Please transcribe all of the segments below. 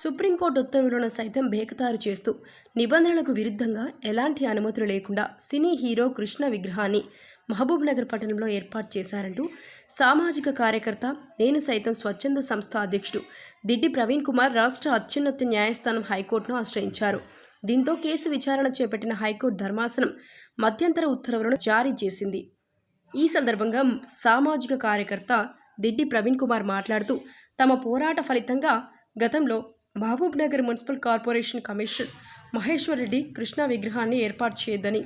Supreme court ఉత్తర్వులను సైతం బేకతారు చేస్తూ నిబంధనలకు విరుద్ధంగా ఎలాంటి అనుమతులు లేకుండా సినీ హీరో కృష్ణ విగ్రహాన్ని మహబూబ్ నగర్ పట్టణంలో ఏర్పాటు చేశారంటూ సామాజిక కార్యకర్త నేను సైతం స్వచ్ఛంద సంస్థ అధ్యక్షుడు దిడ్డి ప్రవీణ్ కుమార్ రాష్ట్ర అత్యున్నత న్యాయస్థానం హైకోర్టును ఆశ్రయించారు. దీంతో కేసు విచారణ చేపట్టిన హైకోర్టు ధర్మాసనం మధ్యంతర ఉత్తర్వులను జారీ చేసింది. ఈ సందర్భంగా సామాజిక కార్యకర్త దిడ్డి ప్రవీణ్ కుమార్ మాట్లాడుతూ తమ పోరాట ఫలితంగా గతంలో Mahabubnagar municipal corporation commissioner Maheshwar Reddy Krishna విగ్రహాన్ని ఏర్పాటు చేయొద్దని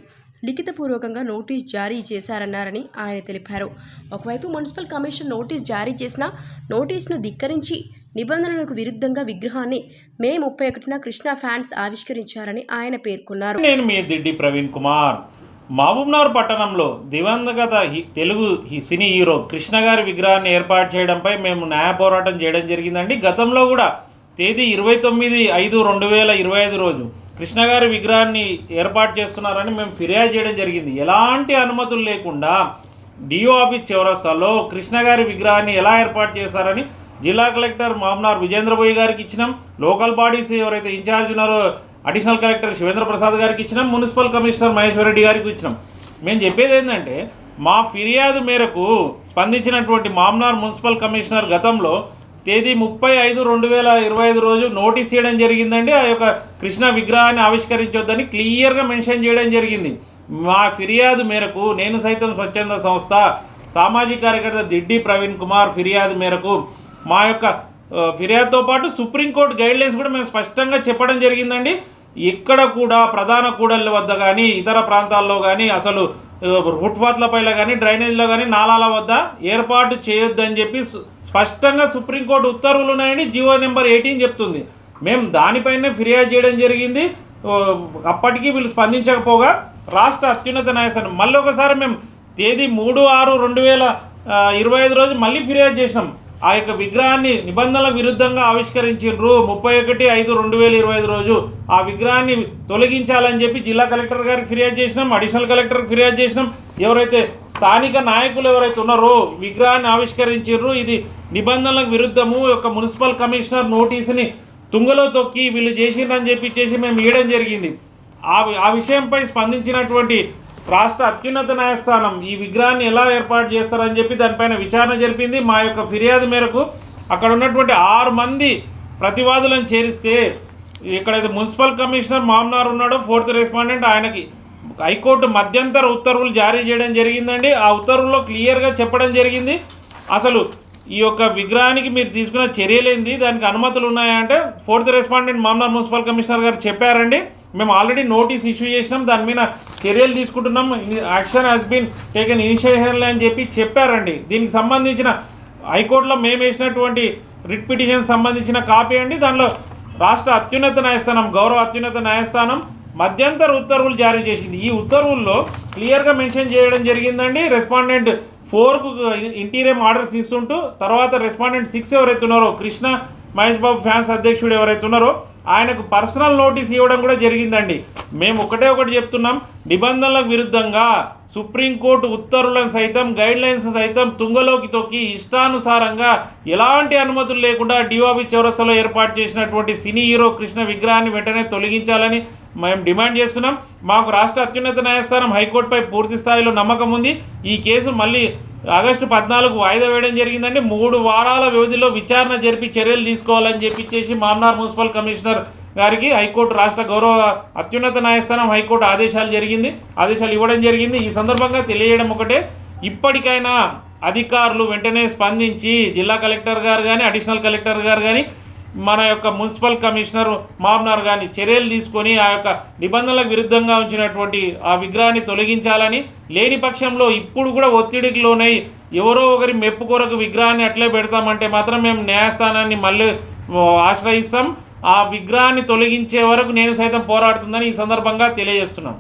లిఖితపూర్వకంగా నోటీస్ జారీ చేశారన్నారని ఆయన తెలిపారు. ఒకవైపు మున్సిపల్ కమిషన్ నోటీస్ జారీ చేసినా నోటీసును ధిక్కరించి నిబంధనలకు విరుద్ధంగా విగ్రహాన్ని మే ముప్పై ఒకటిన కృష్ణ ఫ్యాన్స్ ఆవిష్కరించారని ఆయన పేర్కొన్నారు. నేను మీ దిడ్డి ప్రవీణ్ కుమార్. మహబూబ్నగర్ పట్టణంలో దివంగత హి- తెలుగు సినీ హీరో కృష్ణ గారి విగ్రహాన్ని ఏర్పాటు చేయడంపై మేము న్యాయ పోరాటం చేయడం జరిగిందండి. గతంలో కూడా తేదీ ఇరవై తొమ్మిది ఐదు రెండు వేల ఇరవై ఐదు రోజు కృష్ణ గారి విగ్రహాన్ని ఏర్పాటు చేస్తున్నారని మేము ఫిర్యాదు చేయడం జరిగింది. ఎలాంటి అనుమతులు లేకుండా డిఓ ఆఫీస్ చౌరస్తాలో కృష్ణ గారి విగ్రహాన్ని ఎలా ఏర్పాటు చేశారని జిల్లా కలెక్టర్ మామనార్ విజేంద్రబోయి గారికి ఇచ్చినాం. లోకల్ బాడీస్ ఎవరైతే ఇన్ఛార్జ్ ఉన్నారో అడిషనల్ కలెక్టర్ శివేంద్ర ప్రసాద్ గారికి ఇచ్చినాం మున్సిపల్ కమిషనర్ మహేశ్వర్ రెడ్డి గారికి ఇచ్చినాం. మేము చెప్పేది ఏంటంటే మా ఫిర్యాదు మేరకు స్పందించినటువంటి మామనార్ మున్సిపల్ కమిషనర్ గతంలో తేదీ ముప్పై ఐదు రెండు వేల ఇరవై ఐదు రోజు నోటీస్ ఇవ్వడం జరిగిందండి. ఆ యొక్క కృష్ణ విగ్రహాన్ని ఆవిష్కరించొద్దని క్లియర్గా మెన్షన్ చేయడం జరిగింది. మా ఫిర్యాదు మేరకు నేను సైతం స్వచ్ఛంద సంస్థ సామాజిక కార్యకర్త దిడ్డి ప్రవీణ్ కుమార్ ఫిర్యాదు మేరకు మా యొక్క ఫిర్యాదుతో పాటు సుప్రీంకోర్టు గైడ్లైన్స్ కూడా మేము స్పష్టంగా చెప్పడం జరిగిందండి. ఇక్కడ కూడా ప్రధాన కూడళ్ళ వద్ద కానీ ఇతర ప్రాంతాల్లో కానీ అసలు ఆ, ఫుట్పాత్ల పైన కానీ డ్రైనేజ్లో కానీ నాలాల వద్ద ఏర్పాటు చేయొద్దని చెప్పి స్పష్టంగా సుప్రీంకోర్టు ఉత్తర్వులు ఉన్నాయని జీవో నెంబర్ ఎయిటీన్ చెప్తుంది. మేము దానిపైనే ఫిర్యాదు చేయడం జరిగింది. అప్పటికీ అప్పటికి వీళ్ళు స్పందించకపోగా రాష్ట్ర అత్యున్నత న్యాయస్థానం. మళ్ళీ ఒకసారి మేము తేదీ మూడు ఆరు రెండు వేల ఇరవై ఐదు రోజు మళ్ళీ ఫిర్యాదు చేసినాం. ఆ యొక్క విగ్రహాన్ని నిబంధనల విరుద్ధంగా ఆవిష్కరించారు ముప్పై ఒకటి ఐదు రెండు వేల ఇరవై ఐదు రోజు ఆ విగ్రహాన్ని తొలగించాలని చెప్పి జిల్లా కలెక్టర్ గారికి ఫిర్యాదు చేసినాం. అడిషనల్ కలెక్టర్కి ఫిర్యాదు చేసినాం. ఎవరైతే స్థానిక నాయకులు ఎవరైతే ఉన్నారో విగ్రహాన్ని ఆవిష్కరించారు ఇది నిబంధనలకు విరుద్ధము. ఒక మున్సిపల్ కమిషనర్ నోటీసుని తుంగలో తొక్కి వీళ్ళు చేసిండ్రని చెప్పి చేసి మేము ఇవ్వడం జరిగింది. ఆ వి- ఆ విషయంపై స్పందించినటువంటి రాష్ట్ర అత్యున్నత న్యాయస్థానం ఈ విగ్రహాన్ని ఎలా ఏర్పాటు చేస్తారని చెప్పి దానిపైన విచారణ జరిపింది. మా యొక్క ఫిర్యాదు మేరకు అక్కడ ఉన్నటువంటి ఆరు మంది ప్రతివాదులను చేరిస్తే ఇక్కడైతే మున్సిపల్ కమిషనర్ మామ్నార్ ఉన్నాడో ఫోర్త్ రెస్పాండెంట్ ఆయనకి హైకోర్టు మధ్యంతర ఉత్తర్వులు జారీ చేయడం జరిగిందండి. ఆ ఉత్తర్వుల్లో క్లియర్గా చెప్పడం జరిగింది. అసలు ఈ యొక్క విగ్రహానికి మీరు తీసుకున్న చర్యలేంది? దానికి అనుమతులు ఉన్నాయంటే fourth respondent Mamnoor municipal commissioner గారు చెప్పారండి. మేము ఆల్రెడీ నోటీస్ ఇష్యూ చేసినాం. దాని మీద చర్యలు తీసుకుంటున్నాం. Action has been taken initiation అని చెప్పి చెప్పారండి. దీనికి సంబంధించిన హైకోర్టులో మేము వేసినటువంటి రిట్ పిటిషన్ సంబంధించిన కాపీ అండి. దానిలో రాష్ట్ర అత్యున్నత న్యాయస్థానం గౌరవ అత్యున్నత న్యాయస్థానం మధ్యంతర ఉత్తర్వులు జారీ చేసింది. ఈ ఉత్తర్వుల్లో క్లియర్గా మెన్షన్ చేయడం జరిగిందండి. రెస్పాండెంట్ ఫోర్కు ఇంటీరియం ఆర్డర్స్ ఇస్తుంటూ తర్వాత రెస్పాండెంట్ సిక్స్ ఎవరైతే ఉన్నారో కృష్ణ మహేష్ బాబు ఫ్యాన్స్ అధ్యక్షుడు ఎవరైతే ఉన్నారో ఆయనకు పర్సనల్ నోటీస్ ఇవ్వడం కూడా జరిగిందండి. మేము ఒకటే ఒకటి చెప్తున్నాం నిబంధనలకు విరుద్ధంగా సుప్రీంకోర్టు ఉత్తర్వులను సైతం గైడ్ లైన్స్ సైతం తుంగలోకి తొక్కి ఇష్టానుసారంగా ఎలాంటి అనుమతులు లేకుండా డిఓబి చౌరస్తాలో ఏర్పాటు చేసినటువంటి సినీ హీరో కృష్ణ విగ్రహాన్ని వెంటనే తొలగించాలని మేము డిమాండ్ చేస్తున్నాం. మాకు రాష్ట్ర అత్యున్నత న్యాయస్థానం హైకోర్టుపై పూర్తి స్థాయిలో నమ్మకం ఉంది. ఈ కేసు మళ్ళీ ఆగస్టు పద్నాలుగు వాయిదా వేయడం జరిగిందండి. మూడు వారాల వ్యవధిలో విచారణ జరిపి చర్యలు తీసుకోవాలని చెప్పిచ్చేసి మామ్నార్ మున్సిపల్ కమిషనర్ గారికి హైకోర్టు రాష్ట్ర గౌరవ అత్యున్నత న్యాయస్థానం హైకోర్టు ఆదేశాలు జరిగింది. ఆదేశాలు ఇవ్వడం జరిగింది. ఈ సందర్భంగా తెలియజేయడం ఒకటే. ఇప్పటికైనా అధికారులు వెంటనే స్పందించి జిల్లా కలెక్టర్ గారు కానీ అడిషనల్ కలెక్టర్ గారు కానీ మన యొక్క మున్సిపల్ కమిషనర్ మామ్నార్ గారిని చర్యలు తీసుకొని ఆ యొక్క నిబంధనలకు విరుద్ధంగా ఉంచినటువంటి ఆ విగ్రహాన్ని తొలగించాలని లేని పక్షంలో ఇప్పుడు కూడా ఒత్తిడికి లోనై ఎవరో ఒకరి మెప్పు కొరకు విగ్రహాన్ని అట్లే పెడతామంటే మాత్రం మేము న్యాయస్థానాన్ని మళ్ళీ ఆశ్రయిస్తాం. ఆ విగ్రహాన్ని తొలగించే వరకు నేను సైతం పోరాడుతుందని ఈ సందర్భంగా తెలియజేస్తున్నాం.